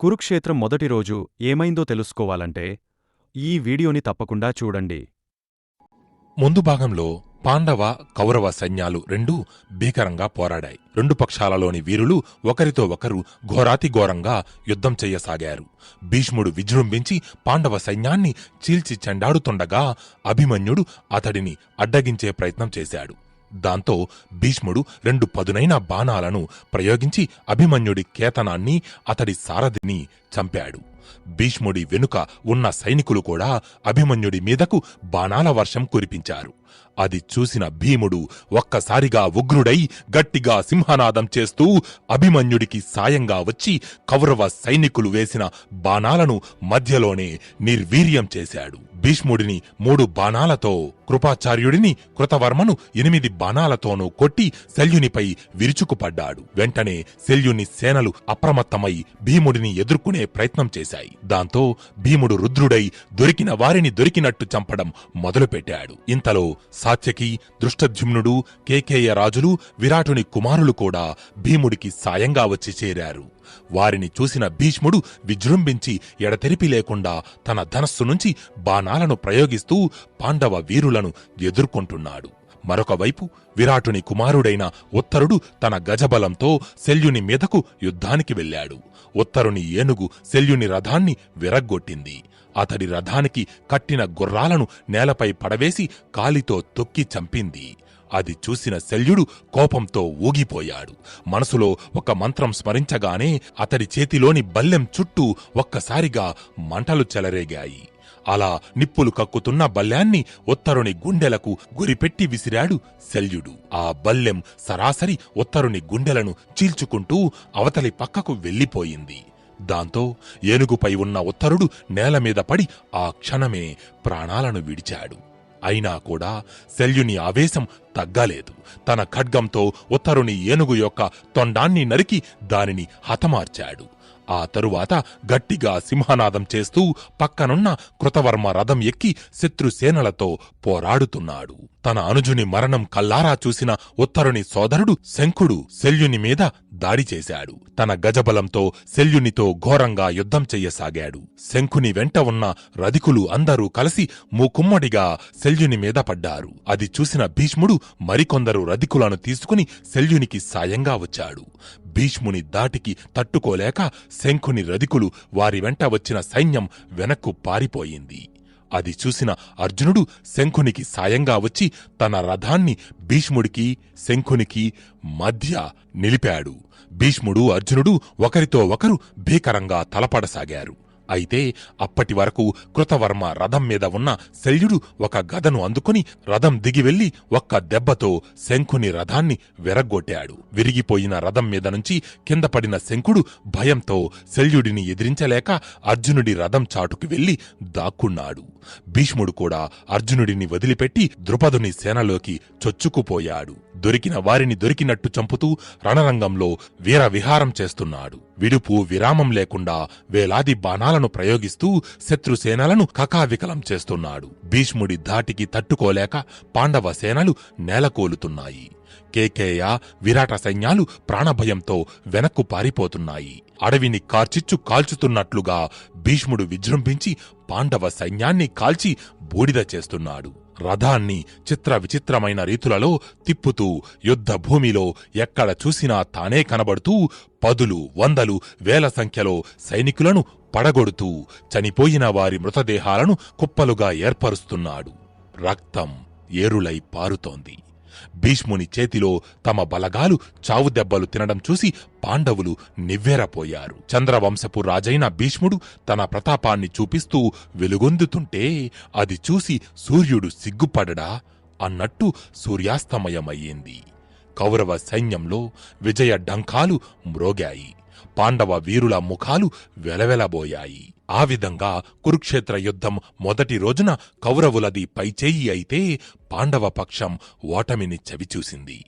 కురుక్షేత్రం మొదటి రోజు ఏమైందో తెలుసుకోవాలంటే ఈ వీడియోని తప్పకుండా చూడండి. ముందు భాగంలో పాండవ కౌరవ సైన్యాలు రెండూ భీకరంగా పోరాడాయి. రెండు పక్షాలలోని వీరులు ఒకరితో ఒకరు ఘోరాతిఘోరంగా యుద్ధం చెయ్యసాగారు భీష్ముడు విజృంభించి పాండవ సైన్యాన్ని చీల్చి చెండాడుతుండగా అభిమన్యుడు అతడిని అడ్డగించే ప్రయత్నం చేశాడు. దాంతో భీష్ముడు రెండు పదునైన బాణాలను ప్రయోగించి అభిమన్యుడి కేతనాన్ని అతడి సారథిని చంపాడు. భీష్ముడి వెనుక ఉన్న సైనికులు కూడా అభిమన్యుడి మీదకు బాణాల వర్షం కురిపించారు. అది చూసిన భీముడు ఒక్కసారిగా ఉగ్రుడై గట్టిగా సింహనాదం చేస్తూ అభిమన్యుడికి సాయంగా వచ్చి కౌరవ సైనికులు వేసిన బాణాలను మధ్యలోనే నిర్వీర్యం చేశాడు. భీష్ముడిని మూడు బాణాలతో కృపాచార్యుడిని కృతవర్మను ఎనిమిది బాణాలతోనూ కొట్టి శల్యునిపై విరుచుకుపడ్డాడు. వెంటనే శల్యుని సేనలు అప్రమత్తమై భీముడిని ఎదుర్కొనే ప్రయత్నం చేశాయి. దాంతో భీముడు రుద్రుడై దొరికిన వారిని దొరికినట్టు చంపడం మొదలుపెట్టాడు. ఇంతలో సాత్యకి దృష్టధ్యుమ్నుడు కేకేయ రాజులు విరాటుని కుమారులు కూడా భీముడికి సాయంగా వచ్చి చేరారు. వారిని చూసిన భీష్ముడు విజృంభించి ఎడతెరిపి లేకుండా తన ధనస్సు నుంచి బాణాలను ప్రయోగిస్తూ పాండవ వీరులను ఎదుర్కొంటున్నాడు. మరొకవైపు విరాటుని కుమారుడైన ఉత్తరుడు తన గజబలంతో శల్యుని మీదకు యుద్ధానికి వెళ్ళాడు. ఉత్తరుని ఏనుగు శల్యుని రథాన్ని విరగ్గొట్టింది. అతడి రథానికి కట్టిన గుర్రాలను నేలపై పడవేసి కాలితో తొక్కి చంపింది. అది చూసిన శల్యుడు కోపంతో ఊగిపోయాడు. మనసులో ఒక మంత్రం స్మరించగానే అతడి చేతిలోని బల్లెం చుట్టూ ఒక్కసారిగా మంటలు చెలరేగాయి. అలా నిప్పులు కక్కుతున్న బల్లాన్ని ఉత్తరుని గుండెలకు గురిపెట్టి విసిరాడు శల్యుడు. ఆ బల్లెం సరాసరి ఉత్తరుని గుండెలను చీల్చుకుంటూ అవతలి పక్కకు వెళ్ళిపోయింది. దాంతో ఏనుగుపై ఉన్న ఉత్తరుడు నేలమీద పడి ఆ క్షణమే ప్రాణాలను విడిచాడు. అయినా కూడా శల్యుని ఆవేశం తగ్గలేదు. తన ఖడ్గంతో ఉత్తరుని ఏనుగు యొక్క తొండాన్ని నరికి దానిని హతమార్చాడు. ఆ తరువాత గట్టిగా సింహనాదం చేస్తూ పక్కనున్న కృతవర్మ రథం ఎక్కి శత్రుసేనలతో పోరాడుతున్నాడు. తన అనుజుని మరణం కల్లారా చూసిన ఉత్తరుని సోదరుడు శంఖుడు శల్యుని మీద దాడి చేశాడు. తన గజబలంతో శల్యునితో ఘోరంగా యుద్ధం చెయ్యసాగాడు. శంఖుని వెంట ఉన్న రధికులు అందరూ కలిసి మూకుమ్మడిగా శల్యుని మీద పడ్డారు. అది చూసిన భీష్ముడు మరికొందరు రధికులను తీసుకుని శల్యునికి సాయంగా వచ్చాడు. భీష్ముని దాటికి తట్టుకోలేక శంఖుని రధికులు వారి వెంట వచ్చిన సైన్యం వెనక్కు పారిపోయింది. అది చూసిన అర్జునుడు శంఖునికి సాయంగా వచ్చి తన రథాన్ని భీష్ముడికి శంఖునికి మధ్య నిలిపాడు. భీష్ముడు అర్జునుడు ఒకరితో ఒకరు భీకరంగా తలపడసాగారు. అయితే అప్పటి వరకు కృతవర్మ రథం మీద ఉన్న శల్యుడు ఒక గదను అందుకుని రథం దిగి వెళ్ళి ఒక్క దెబ్బతో శంఖుని రథాన్ని విరగ్గొట్టాడు. విరిగిపోయిన రథం మీద నుంచి కింద పడిన శంఖుడు భయంతో శల్యుడిని ఎదిరించలేక అర్జునుడి రథం చాటుకు వెళ్ళి దాక్కున్నాడు. భీష్ముడు కూడా అర్జునుడిని వదిలిపెట్టి ద్రుపదుని సేనలోకి చొచ్చుకుపోయాడు. దొరికిన వారిని దొరికినట్టు చంపుతూ రణరంగంలో వీర విహారం చేస్తున్నాడు. విడుపు విరామం లేకుండా వేలాది బాణాలను ప్రయోగిస్తూ శత్రుసేనలను కకావికలం చేస్తున్నాడు. భీష్ముడి ధాటికి తట్టుకోలేక పాండవ సేనలు నేలకోలుతున్నాయి. కేకేయ విరాట సైన్యాలు ప్రాణభయంతో వెనక్కు పారిపోతున్నాయి. అడవిని కార్చిచ్చు కాల్చుతున్నట్లుగా భీష్ముడు విజృంభించి పాండవ సైన్యాన్ని కాల్చి బూడిద చేస్తున్నాడు. రథాన్ని చిత్ర విచిత్రమైన రీతులలో తిప్పుతూ యుద్ధ భూమిలో ఎక్కడ చూసినా తానే కనబడుతూ పదులు వందలు వేల సంఖ్యలో సైనికులను పడగొడుతూ చనిపోయిన వారి మృతదేహాలను కుప్పలుగా ఏర్పరుస్తున్నాడు. రక్తం ఏరులై పారుతోంది. భీష్ముని చేతిలో తమ బలగాలు చావు దెబ్బలు తినడం చూసి పాండవులు నివ్వెరపోయారు. చంద్రవంశపు రాజైన భీష్ముడు తన ప్రతాపాన్ని చూపిస్తూ వెలుగొందుతుంటే అది చూసి సూర్యుడు సిగ్గుపడడా అన్నట్టు సూర్యాస్తమయమయ్యింది. కౌరవ సైన్యంలో విజయ ఢంకాలు మ్రోగాయి. పాండవ వీరుల ముఖాలు వెలవెలబోయాయి. ఆ విధంగా కురుక్షేత్ర యుద్ధం మొదటి రోజున కౌరవులది పైచేయి అయితే పాండవ పక్షం ఓటమిని చవిచూసింది.